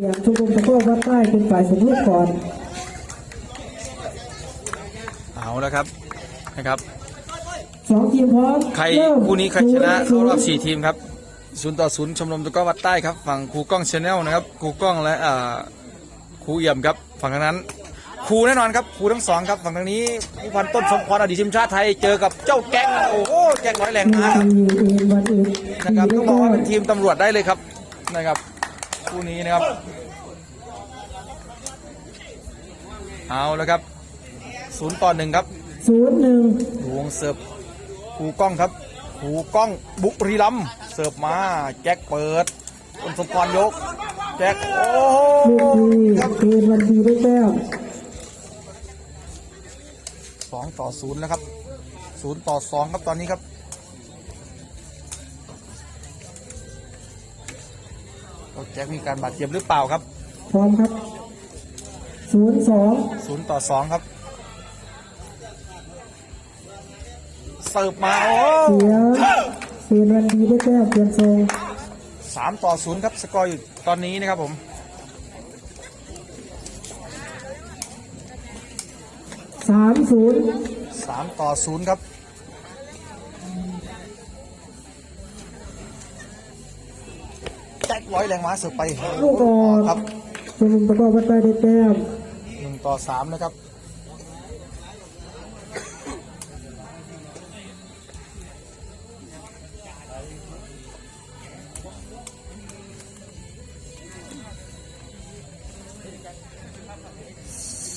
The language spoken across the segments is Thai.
เสียงชุมนุมตะโกนวัดใต้เป็นฝ่ายสมรูปก่อน เอาแล้วครับนะครับสองทีมพร้อมใครเริ่มคู่นี้ใครชนะศูเข้านรอบย์สี่ทีมครับศูนย์ต่อศูนย์ชมรมตะกร้อวัดใต้ครับฝั่งครูกล้องชาแนลนะครับครูกล้องและอ่าครูเอี่ยมครับฝั่งทางนั้นครูแน่นอนครับครูทั้งสองครับฝั่งทางนี้ผู้พันต้นสมพรอดีตทีมชาติไทยเจอกับเจ้าแก๊งโอ้โหแก๊งร้อยแรงมีม้าครับทีเอ็นวันเอ็นนะครับต้องบอกว่าเป็นทีมตำรวจได้เลยครับนะครับ คู่นี้นะครับ เอาแล้วครับศูนย์ต่อหนึ่งครับศูนย์หนึ่งดวงเสิร์ฟครูกล้องครับครูกล้องบุรีรัมย์เสิร์ฟมาแจ็คเปิดต้นสมพรยก แจ็คโอ้โหลูกดีครับเอ็นวันดีได้แต้มสองต่อศูนย์แล้วครับศูนย์ต่อสองครับตอนนี้ครับ แจ็คมีการบาดเจ็บหรือเปล่าครับ พร้อมครับศูนย์สองศูนย์ต่อสองครับเสิร์ฟมาโอ้เสียเอ็นวันดีได้แต้มเปลี่ยนทรงสามต่อศูนย์ครับสกอร์อยู่ตอนนี้นะครับผมสามศูนย์สามต่อศูนย์ครับ ร้อยแรงม้าเสิร์ฟไปลูกออกครับชุมนุมตะโกนวัดใต้ได้แต้มหนึ่งต่อสามนะครับ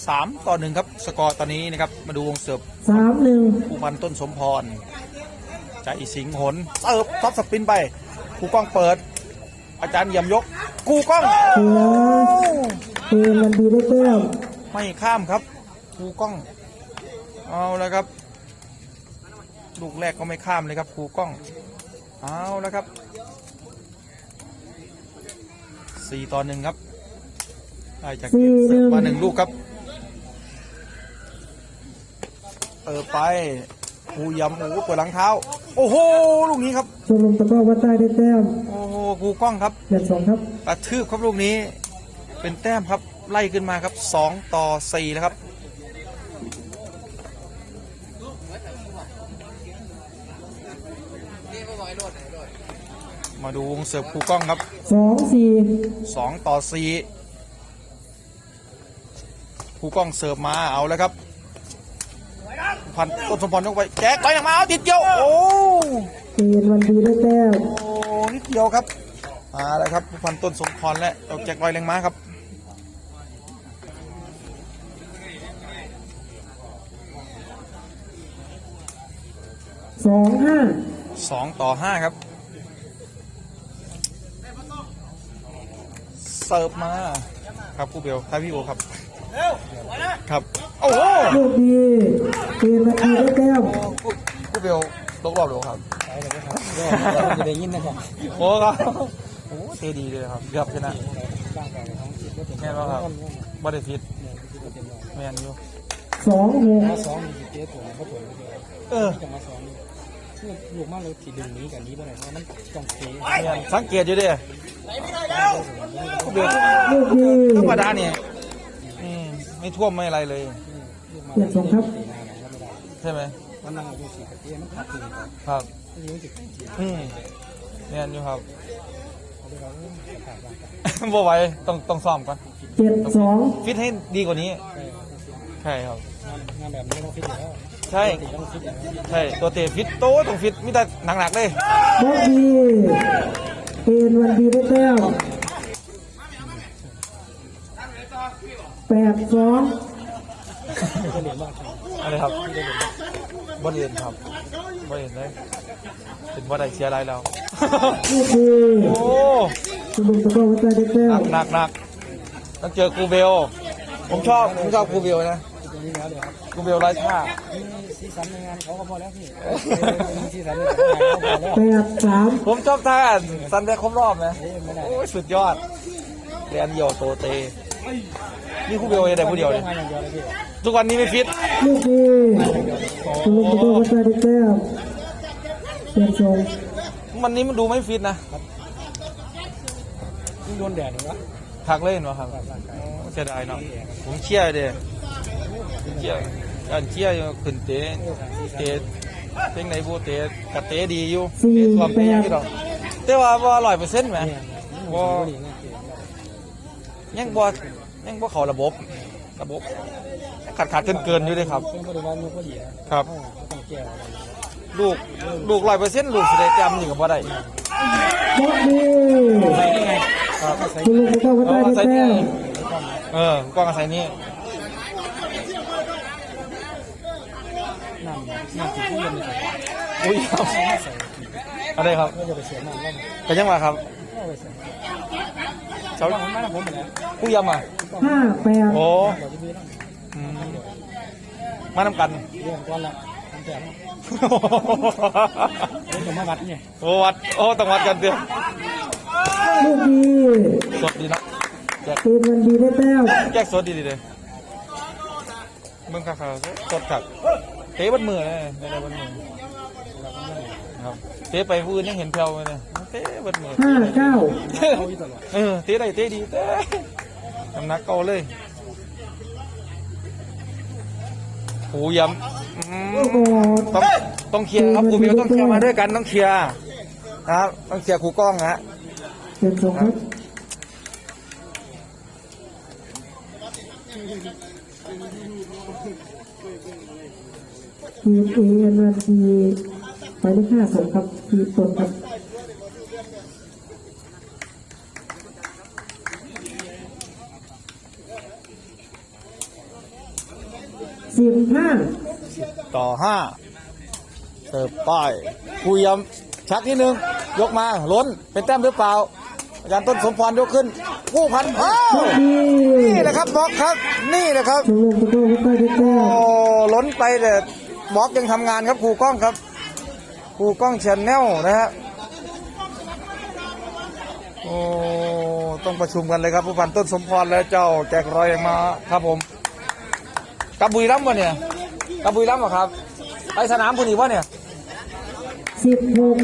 สามต่อหนึ่งครับ สกอร์ตอนนี้นะครับ มาดูวงเสิร์ฟสามหนึ่งผู้พันต้นสมพรใจสิงห์หนเสิร์ฟท็อปสปินไปกูกล้องเปิด อาจารย์เยี่ยมยก กูกล้องเสียเอ็นวันดีได้แต้มไม่ข้ามครับกูกล้อง เอาแล้วครับ ลูกแรกก็ไม่ข้ามเลยครับครูกล้อง เอาแล้วครับสี่ต่อหนึ่งครับได้จากเกมเสิร์ฟมาหนึ่งลูกครับเปิดไป ครูยำโอ้โหเปิดหลังเท้า โอ้โหลูกนี้ครับชุมนุมตะโกนวัดใต้ได้แต้มโอ้โหครูกล้องครับเปลี่ยนทรงครับกระทืบครับลูกนี้ เป็นแต้มครับไล่ขึ้นมาครับสองต่อสี่แล้วครับมาดูวงเสิร์ฟครูกล้องครับสองสี่สองต่อสี่ครูกล้องเสิร์ฟมาเอาแล้วครับ พันต้นสมพรยกไปแจ็คไปหนักมาเอาติดเดียวโอ้เอ็นวันดีได้แต้มโอ้นิดเดียวครับมาแล้วครับผู้พันต้นสมพรและดอกแจ็คลอยแรงม้าครับสองห้าสองต่อห้าครับเสิร์ฟมา ครับครูเบลครับพี่โอครับครับ โอ้โหลูกดีเอ็นวันดีได้แต้มครูครูเบลตกรอบหรือครับจะได้ยินนะครับโอ้ครับโอ้เตะดีเลยครับเกือบชนะแม่นว่าครับบัตเดฟิตแมนอยู่สองหกมาสองมีเจ๊ผมเขาผมเออจะมาสองลูกมากเลยทีดึงนี้กับนี้ไปไหนเพราะมันต้องเทแม่นสังเกตอยู่เดิครูเบลลูกดีธรรมดาเนี่ยอืมไม่ท่วมไม่อะไรเลยลูกมา เปลี่ยนทรงครับตีนาแล้วไม่ได้ใช่ไหมมันนั่งดูสีกับเจ๊มันพักตีก่อนครับไม่รู้สึกตีอืมแม่นอยู่ครับเขาเลยว่าขาดร่างกายบ่ไหวต้องต้องซ้อมก่อนเจ็ดสองฟิตให้ดีกว่านี้ ใช่ครับงานงานแบบนี้ต้องฟิตอยู่แล้วใช่ติต้องฟิตอยู่แล้วใช่ตัวเตะฟิตโตต้องฟิตมีแต่หนักๆเลยลูกดีเอ็นวันดีได้แต้มแปดสอง อะไรครับบ่เรียนครับบ่เรียนเลยเป็นบ่ได้เสียอะไรแล้วลูกดีโอ้ชุมนุมตะโกนวัดใต้ได้แต้หนัมกหนักหนักต้องเจอครูเบล ผมชอบผมชอบครูเบลนะตรงนี้แล้วเดี๋ยวครับครูเบลไร้ท่ามีสีสันในงานเขาก็พอแล้วพี่มีสีสันในงานเขาพอแล้วแปดสามผมชอบท่าซันแบ็คครบรอบนะไม่ได้โอ้ยสุดยอดเรียนเดี่ยวโตเต นี่ครูเบลยังได้ผู้เดียวเลยงานอย่างเดียวเลยทุกวันนี้ไม่ฟิตลูกดีชุมนุมตะโกนวัดใต้ได้แต้มเปลี่ยนทรงวันนี้มันดูไม่ฟิตนะโดนแดดเหรออคักเล่นวะครับเสียดายเนาะผมเชียร์เด้เชียร์การเชียร์อยู่ขึ้นเตะเตะเพลงไหนบูเตะกระเตะดีอยู่เตะความแปเตะดที่ดอกแต่ว่าบ่าอร้อยเปอร์เซ็นต์ไหมเนี่ ยบ่บ่ดีนะเกมยังบ่ยังบ่เข้าระบบ ระบบขาดขาดเกินเกินๆอยู่เลยครับเพิ่นบ่ได้ว่ามีบ่ดีนะครับเออก็ต้องแก้เอาลูกลูกร้อยเปอร์เซ็นต์ลูกสิได้จำนี่ก็บ่ได้บล็อกดีใส่นี่ไงครับใส่คุณลุงผู้กองวัดเอใต้อได้ใส่แต้นี่มเออกล้องอาศัยนี่น้ำน้ำที่ผู้เรียนนี่อุ้ยครับใส่ใส่อะไรครับก็จะไปเสียน้ำแล้วเป็นยังไงครับก็ไปใส่ เช้าต้องมันมาแล้วผมหมดแล้วผู้ยำอะห้าแปดโอ้บอกที่พี่ต้องอืมมานำกันเรื่องก่อนละทำแผนเรื่องของมาวัดเนี่ยโอ้วัดโอ้ต้องวัดกันเดียวลูกดีสดดีเนาะแจกตีนวันดีได้แต้มแจกสดดีดีเลยมึงคักๆสดคักเตะบนมือเลยได้ได้บนมือ ครับเตะไปผู้อื่นยังเห็นเพลวเลยเตะบนมือห้าเก้าเขาอยู่ตลอดเออเตะได้เตะดีเตะน้ำหนักเก่าเลยโอ้ยำอืมโอ้โหต้องต้องเคลียร์ครับครูบิวต้องเคลียร์มาด้วยกันต้องเคลียร์นะครับต้องเคลียร์ครูกล้องนะฮะเจ็ดสองครับทีมเอเอ็นวันที หมายเลขห้าสองครับทีตนครับสิบห้าต่อห้าเสิร์ฟป้ายครูยำชักนิดนึง ยกมาล้นเป็นแต้มหรือเปล่า อาจารย์ต้นสมพรยกขึ้นผู้พันอ้าวดีนี่แหละครับบล็อกครับ นี่แหละครับชมรมตะโกนใต้ได้แต้โอ้มล้นไปแต่บล็อกยังทำงานครับครูกล้องครับ ครูกล้องชแนลนะฮะโอ้ต้องประชุมกันเลยครับผู้พันต้นสมพรและเจ้าแจกรอยมาครับผมกับบุรีรัมย์วะเนี่ยกับบุรีรัมย์เหรอครับ ไปสนามคุณอีกวะเนี่ยสิบหก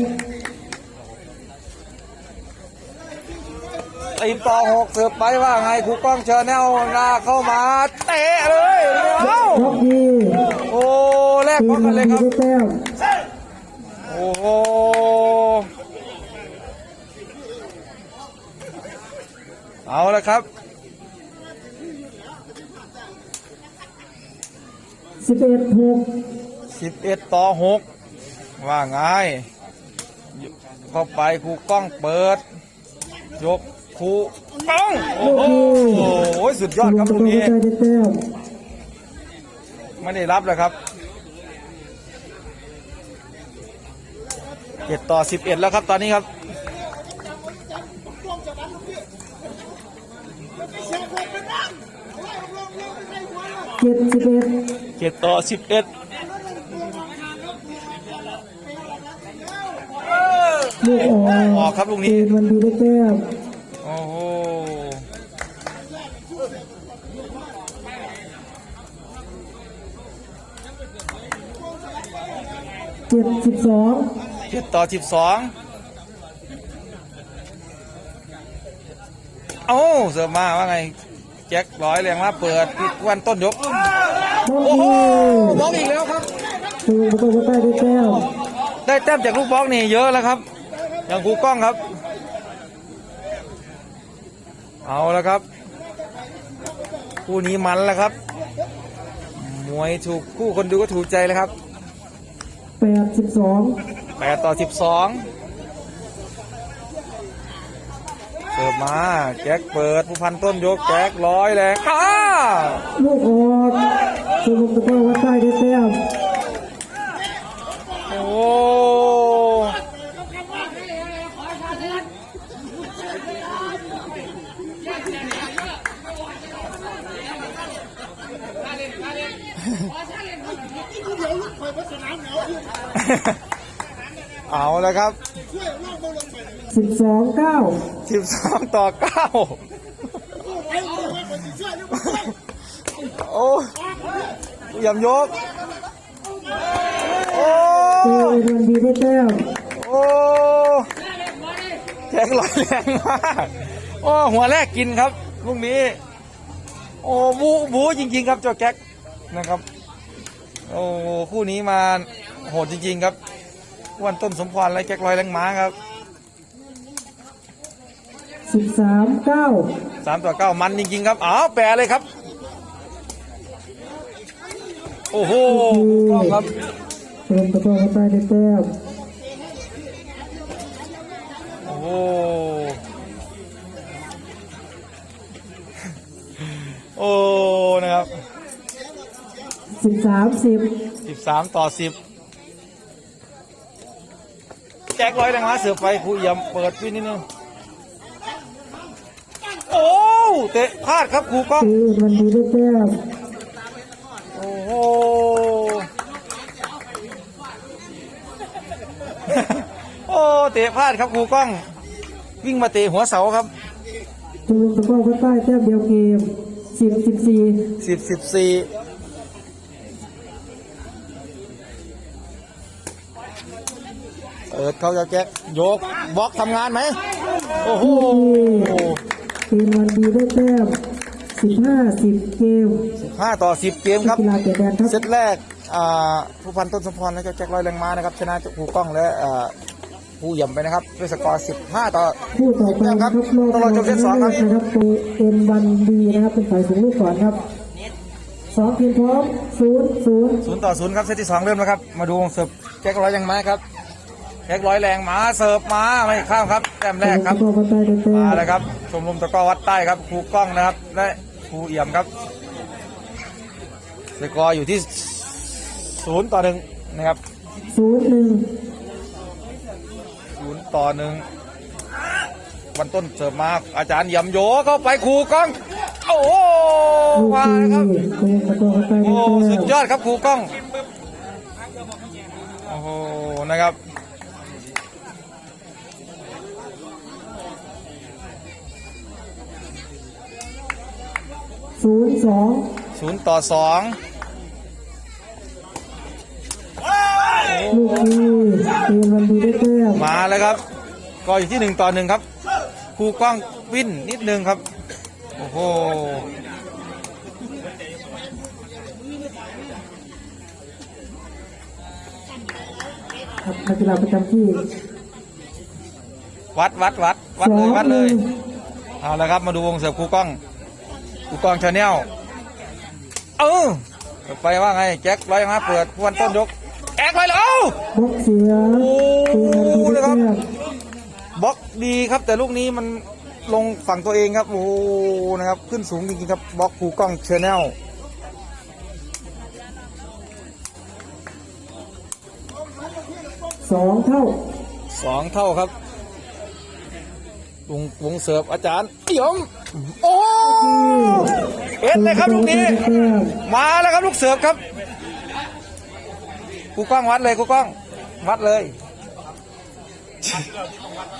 ตีต่อหกเสิร์ฟไปว่าไงครูกล้องเชญแนลหน้าเข้ามาเตะเลยเอ้าบล็อกดีโอ้แลกทีบอมลกัวันนเลยดีครับได้แต้มโอ้โหเอาละครับสิบเอ็ดหก11ต่อ6ว่าไงเข้าไปครูกล้องเปิด ยกครูกล้อง โอ้โหสุดยอดครับชลูมกรมนี้ตะโกนใต้ได้แต้มไม่ได้รับเลยครับ เจ็ดต่อ11แล้วครับตอนนี้ครับเจ็ดสิบเอ็ดเจ็ดต่อ11ลูกออกออกครับลูกนี้มันดีได้แต้มโอ้โหเจ็ดสิบสอง เจ็ดต่อ12โอ้เสือมาว่าไง แจ็คร้อยแรงมาเปิดวันต้นยกบล็อกโอ้โหดีบล็อกอีกแล้วครับชมรมตะโกนใต้ได้แต้มได้แต้มจากลูกบล็อกนี่เยอะแล้วครับ อย่างครูกล้องครับ เอาแล้วครับ คู่นี้มันแล้วครับ มวยถูกคู่คนดูก็ถูกใจเลยครับแปดสิบสอง แปดต่อสิบสองเสิร์ฟมาแจ็คเปิดผู้พันต้นยกแจ็คร้อยแรงอ้าลูกออกชมรมตะโกนใต้ได้แต้มโอ้ เอาแล้วครับสิบสองเก้าสิบสองต่อเก้าโอ้ยำยก โอ้เอเอ็นวันดีได้แต้มโอ้แข็งลอยแรงมากโอ้หัวแรกกินครับลูกนี้ โอ้บูบูจริง ๆ ครับเจ้าแก๊กนะครับ โอ้คู่นี้มาโหดจริง ๆ ครับ วันต้นสมพรและแก๊กลอยแรงม้าครับสิบสามเก้าสามต่อเก้ามันจริงๆครับอ้าวแปรเลยครับ โอ้โหถูกต้องครับชมตะกร้อวัดใต้ได้แต้มโอ้โหโอ้นะครับสิบสามสิบสิบสามต่อสิบ แจ็คร้อยแรงม้าเสือไปครูเอี่ยมเปิดพี่นิดนึงโอ้เตะพลาดครับครูก้องเอวันดีได้แต้มโอ้โหโอ้เตะพลาดครับครูก้อง วิ่งมาเตะหัวเสาครับชมตะกร้อวัดใต้แต้มเดียวเกมสิบสิบสี่สิบสิบสี่ ปิดเขาจะแจ็คโยกบล็อกทำงานไหมโอ้โหเกมวันดีได้แต้มสิบห้าสิบเกมห้าต่อสิบเกมครับกีฬาเกียรติแดนครับเซตแรกอ่าผู้พันต้นสมพรและเจ้าแจ็คร้อยแรงม้านะครับ ชนะเจ้าผู้กล้องและอ่าผู้เหยี่ยมไปนะครับด้วยสกอร์15ต่อคู่ต่อไปนะครับรอบต้องรอจบเซตสองครับนะครับโปรเอ็นวันดีนะครับเป็นฝ่ายสูงลูกก่อนครับสองเพียงพร้อมศูนย์ศูนย์ศูนย์ต่อศูนย์ครับเซตที่สองเริ่มแล้วครับ มาดูวงเสิร์ฟแจ็คร้อยแรงม้าครับ แจ็คร้อยแรงม้าเสิร์ฟมาไม่ข้ามครับแต้มแรกครับตะกร้อวัดใต้ได้แต้มามแล้วครับชมรมตะกร้อวัดใต้ครับครูกล้องนะครับและครูเอี่ยมครับสกอร์อยู่ที่ศูนย์ต่อหนึ่งนะครับศูนย์หนึ่งศูนย์ต่อหนึ่งวันต้นเสิร์ฟมาอาจารย์เยี่ยมโยเข้าไปครูกล้องโอ้โหลูกมาดีแล้วครับโกงตะกร้อวัดใต้ได้โอ้แต้สุมดยอดครับครูกล้องโอ้โหนะครับ ศูนย์สองศูนย์ต่อสองลูกดีเกมวันดีได้แต้มมาแล้วครับก็อยู่ที่หนึ่งต่อหนึ่งครับครูกล้องวินนิดนึงครับ โอ้โหครับนักกีฬาประจำที่วัดวัดวัดวัดสเลอยงวัดหเลนึ่ยงเอาละครับมาดูวงเสิร์ฟครูกล้อง ครูกล้องชาแนลเออไปว่าไงแจ็คร้อยมาเปิดวันต้นยกแจ็คร้อยแล้วเอ้าบล็อกเสียเกมวันดีได้แต้มบล็อกดีครับแต่ลูกนี้มันลงฝั่งตัวเองครับโอ้โหนะครับ ขึ้นสูงจริงๆครับบล็อกครูกล้องชาแนลสองเท่าสองเท่าครับวงวงเสิร์ฟอาจารย์ยมโอ้ เอ็ดเลยครับลูกนี้ได้แต้มมาแล้วครับลูกเสิร์ฟครับครูกล้องวัดเลยครูกล้อง วัดเลย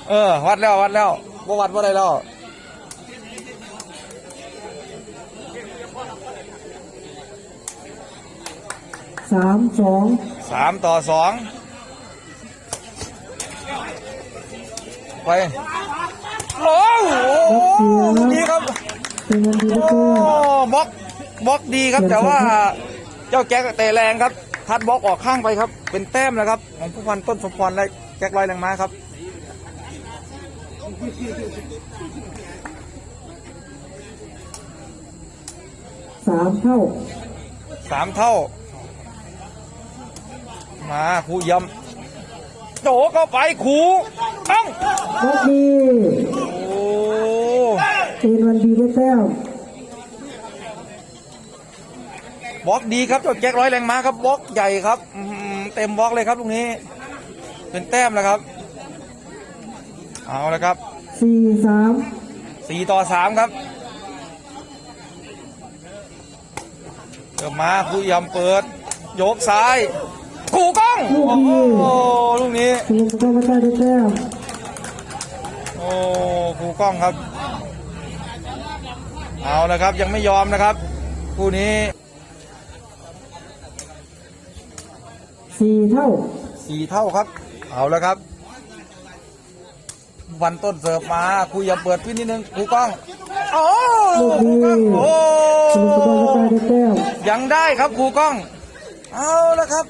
เออ วัดแล้ววัดแล้วว่าวัดว่าได้แล้วสามสองสามต่อสองไปโอ้โหลูกนี้ครับ เกมวันดีได้โอ้แต้มบล็อกบล็อกดีครับ แต่ว่าเจ้าแจ็คเตะแรงครับทัดบล็อกออกข้างไปครับ เป็นแต้มนะครับ ของผู้พันต้นสมพรและแจ็คลอยแรงม้าครับสามเท่าสามเท่า มาครูยำโดเข้าไปครูต้องบล็อกดีโอ้ เกมวันดีได้แต้มบล็อกดีครับเจ้าแจ็คร้อยแรงม้าครับบล็อกใหญ่ครับอื้อหือเต็มบล็อกเลยครับลูกนี้ เป็นแต้มแล้วครับ เอาละครับสี่สามสี่ต่อสามครับเริ่มมาครูยำเปิด โยกซ้ายครูกล้อง โอ้โหลูกนี้ชมรมตะกร้อวัดใต้ได้แต้มโอ้ครูกล้องครับ เอาละครับยังไม่ยอมนะครับคู่นี้สี่เท่าสี่เท่าครับ เอาละครับ วันต้นเสิร์ฟมาครูอย่าเปิดพี่นิดนึงครูกล้องโอ้ลูกครูนี้กล้องโอ้สมุทรสาครได้แต้มยังได้ครับครูกล้อง เอาละครับ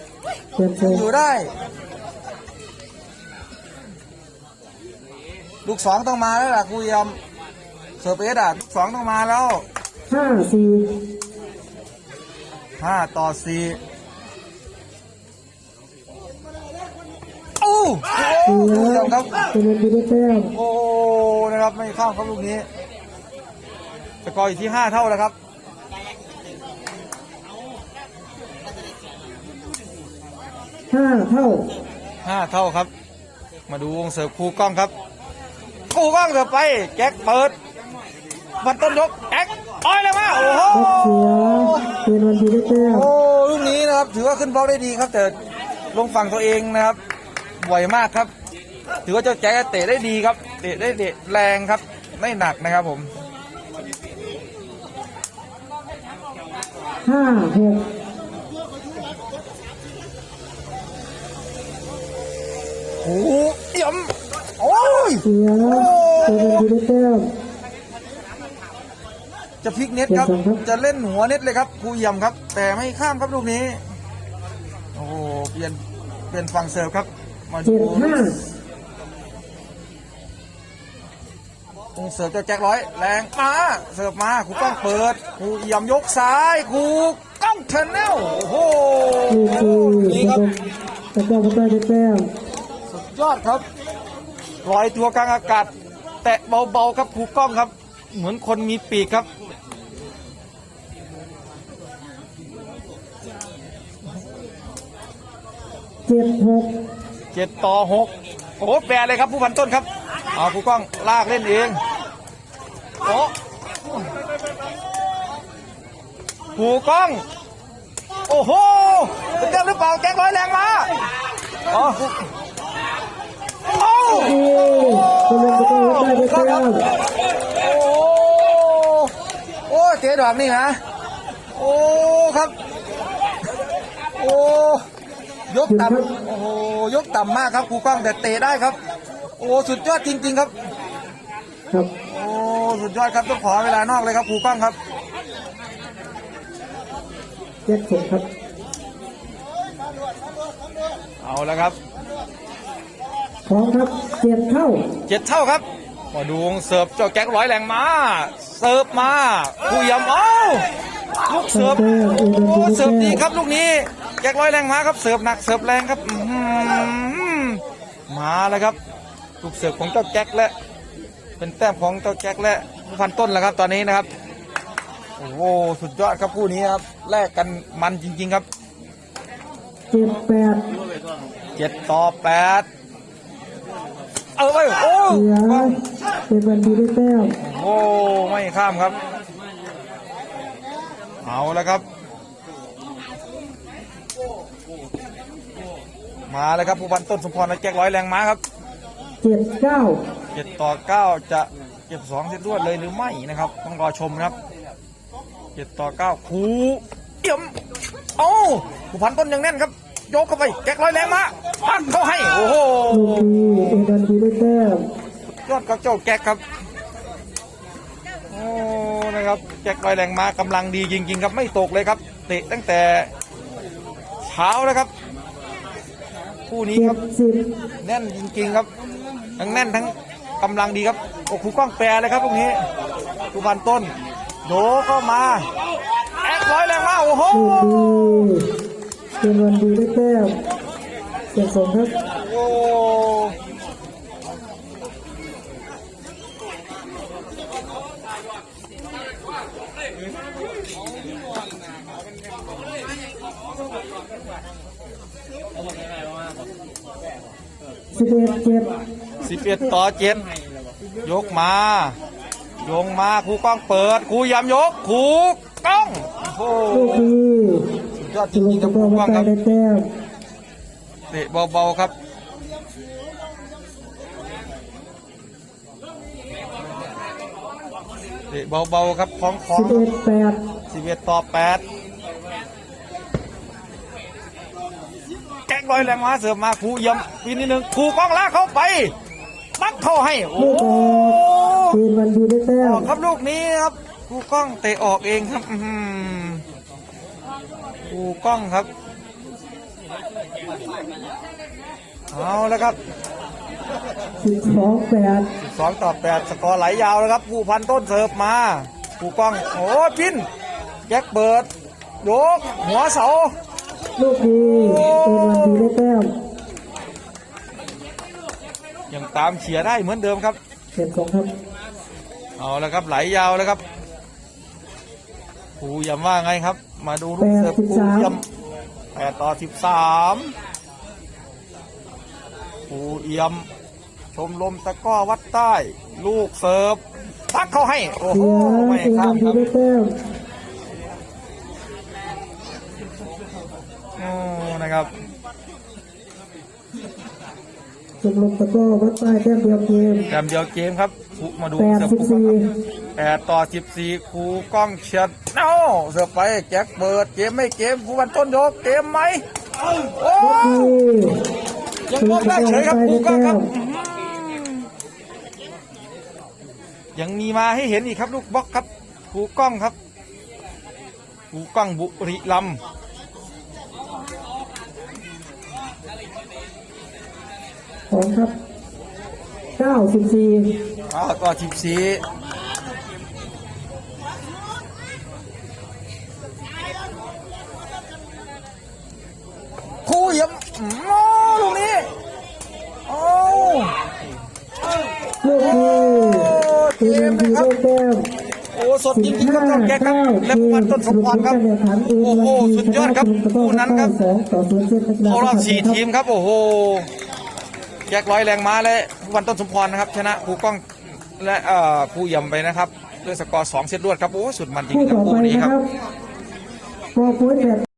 เปลี่ยนทรงอยู่ได้ ลูกสองต้องมาแล้วล่ะครูเยี่ยม เซอร์เปสอะลูกสองต้องมาแล้วห้าสี่ห้าต่อสี่โอ้โหเสีครูยเยี่ยมครับเป็นวันดีได้แต้มโอ้นะครับไม่เข้าครับลูกนี้สกอร์อยู่ที่ห้าเท่าแล้วครับห้าเท่าห้าเท่าครับ มาดูวงเสิร์ฟครูกล้องครับครูกล้องเสิร์ฟไปแจ็คเปิด ฟันต้นยกแจ็คอ้อยเลยมาโอ้โหแจ็คเสียเป็นวันดีได้แต้มโอ้ลูกนี้นะครับ ถือว่าขึ้นบล็อกได้ดีครับ แต่ลงฝั่งตัวเองนะครับบ่อยมากครับ ถือว่าเจ้าแจ็คเตะได้ดีครับ เตะได้เตะแรงครับ ไม่หนักนะครับผมห้าหกโอ้โหเอี่ยมโอ้ยเสียเป็นวันดีได้แต้ม จะพลิกเน็ตครับเปลี่ยนฝั่งครับ จะเล่นหัวเน็ตเลยครับครูเอี่ยมครับ แต่ไม่ข้ามครับลูกนี้ โอ้โหเปลี่ยนเปลี่ยนฝั่งเสิร์ฟครับ มาดูเจ็ดห้าตรงเสิร์ฟเจ้าแจ็คร้อยแรงมาเสิร์ฟมาครูกล้องเปิดครูเอี่ยมยกซ้ายครูกล้องเทนเนลโอ้โหนี่คือตะกร้อได้ได้แต้มสุดยอดครับลอยตัวกลางอากาศ แตะเบาๆครับครูกล้องครับ เหมือนคนมีปีกครับ เจ็ดหกเจ็ดต่อหกโอ้โหแปรเลยครับผู้พันต้นครับ เอาครูกล้องลากเล่นเองโอ้ครูกล้อง โอ้โหเป็นเต็มหรือเปล่าแจ็คร้อยแรงมาอ๋อ ครูโอ้นี่เป็นวันตะได้ได้แต้มโอ้โอ้เจ๊ดอกนี่นะโอ้ครับ โอ้ยกต่ำโอ้โหยกต่ำมากครับครูกล้องแต่เตะได้ครับ โอ้สุดยอดจริง ๆ ครับ ครับ โอ้สุดยอดครับต้องขอเวลานอกเลยครับครูกล้องครับเจ็ดหกครับ เอาแล้วครับ พร้อมครับเจ็ดเท่าเจ็ดเท่าครับมาดูวงเสิร์ฟเจ้าแก๊กร้อยแรงมาเสิร์ฟมาผู้ยำเอ้าลูกเสิร์ฟแต้มเอโอ้เดนดีได้เสิร์ฟแต้ดีมครับลูกนี้แก๊กร้อยแรงมาครับเสิร์ฟหนักเสิร์ฟแรงครับอื้อหือมาแล้วครับลูกเสิร์ฟของเจ้าแก๊กและเป็นแต้มของเจ้าแก๊กและผู้พันต้นแล้วครับตอนนี้นะครับ โอ้โหสุดยอดครับคู่นี้ครับแลกกันมันจริง ๆ ครับเจ็ดแปดเจ็ดต่อแปด เออไปโอ้เสียเป็นวันดีได้แต้มโอ้ไม่ข้ามครับ เอาแล้วครับ มาแล้วครับผู้พันต้นสมพรและแจ็คร้อยแรงม้าครับเจ็ดเก้าเจ็ดต่อเก้าจะเก็บสองเซตรวดเลยหรือไม่นะครับ ต้องรอชมนะครับเจ็ดต่อเก้าครูเอี่ยมโอ้ผู้พันต้นยังแน่นครับ ยกเข้าไปแจ็คร้อยแรงม้าปักเข้าให้ โอ้โห ลูกดี เอเดนดีได้แต้มยอดกับเจ้าแก๊กครับโอ้นะครับแจ็คลอยแรงมากำลังดีจริงๆครับไม่ตกเลยครับเตะตั้งแต่เช้าแล้วครับคู่นี้ครับแน่นจริงๆครับ ทั้งแน่นทั้งกำลังดีครับโอ้ครูกล้องแปรเลยครับตรงนี้ครูพันต้นโดเข้ามาแอกร้อยแรงมากโอ้โหเป็นวันดีได้แต้มเจ็ดสองครับโอ้ สิบเอ็ดเจ็ดสิบเอ็ดต่อเจ็ดยกมาโยงมาครูกล้องเปิดครูยำยกครูกล้องโอ้โหลูกดีสุดยอดจสรุริปงๆคตะรับคกร้อรูกล้องได้ครับได้แต้มเตะเบาๆครับเตะเบาๆครับของขอสิงบเอ็ดแปดสิบเอ็ดต่อแปด แก๊กลอยแรงมาเสิร์ฟมาครูยำปีนิดนึงครูกล้องลากเข้าไปปักเข้าให้ โอ้ลูกออกเทียนวันดีได้แต้อมอกครับลูกนี้ครับครูกล้องเตะออกเองครับอื้อหือครูกล้องครับเอาแล้วครับสิบสองแปดสองต่อแปดสกอร์ไหลยาวแล้วครับผู้พันต้นเสิร์ฟมาครูกล้อง โอ้พินแจ็คเบิร์ดยกหัวเสา ลูกดีเป็นวันดีได้แต้มยังตามเฉียร์ได้เหมือนเดิมครับเทียนสองครับ เอาแล้วครับไหลยาวแล้วครับครูย้ำว่าไงครับ มาดูลูกเสิร์ฟครูย้ำแปดต่อสิบสามครูเอี่ยม ชมรมตะกร้อวัดใต้ ลูกเสิร์ฟตักเข้าให้ โอ้โหเสียไม่เป็นข้าวัมนคดีรับ ได้แต้ม โอ้ นะครับชมรมตะกร้อวัดใต้แต้มเดียวเกมแต้มเดียวเกมครับครูมาดูแปดเสิร์ฟสิบครูสี่ครับแปดต่อสิบสี่ครูกล้องเฉียดเอ้าเสิร์ฟไปแจ็คเบิร์ดเกมไม่เกมครูวันต้นยกเกมไหมโอ้ลูกดียังมองได้เฉยครับครูกล้องครับยังมีมาให้เห็นอีกครับลูกบล็อกครับครูกล้องครับครูกล้องบุรีรัม สองครับเก้าสิบสี่อ้าวก็ทิบสีครูเยี่ยมอืมโอ้ลูกนี้ โอ้ลูกดีเป็นวันดีได้แต้มโอ้สดจริงๆครับท่านแกครับและผู้พันต้นสมพรครับโอ้โหสุดยอดครับคู่นั้นครับสองต่อศูนย์เซตนักกีฬาเข้ารอบสี่ทีมครับโอ้โห แยกร้อยแรงม้าและผู้พันต้นสมพรนะครับชนะครูกล้องและเอ่อครูเยี่ยมไปนะครับด้วยสกอร์สองเซตรวดครับโอ้สุดมันจริงคู่ๆครับต่อไปคู่นี้นะคครับรับโปรโพสแบบ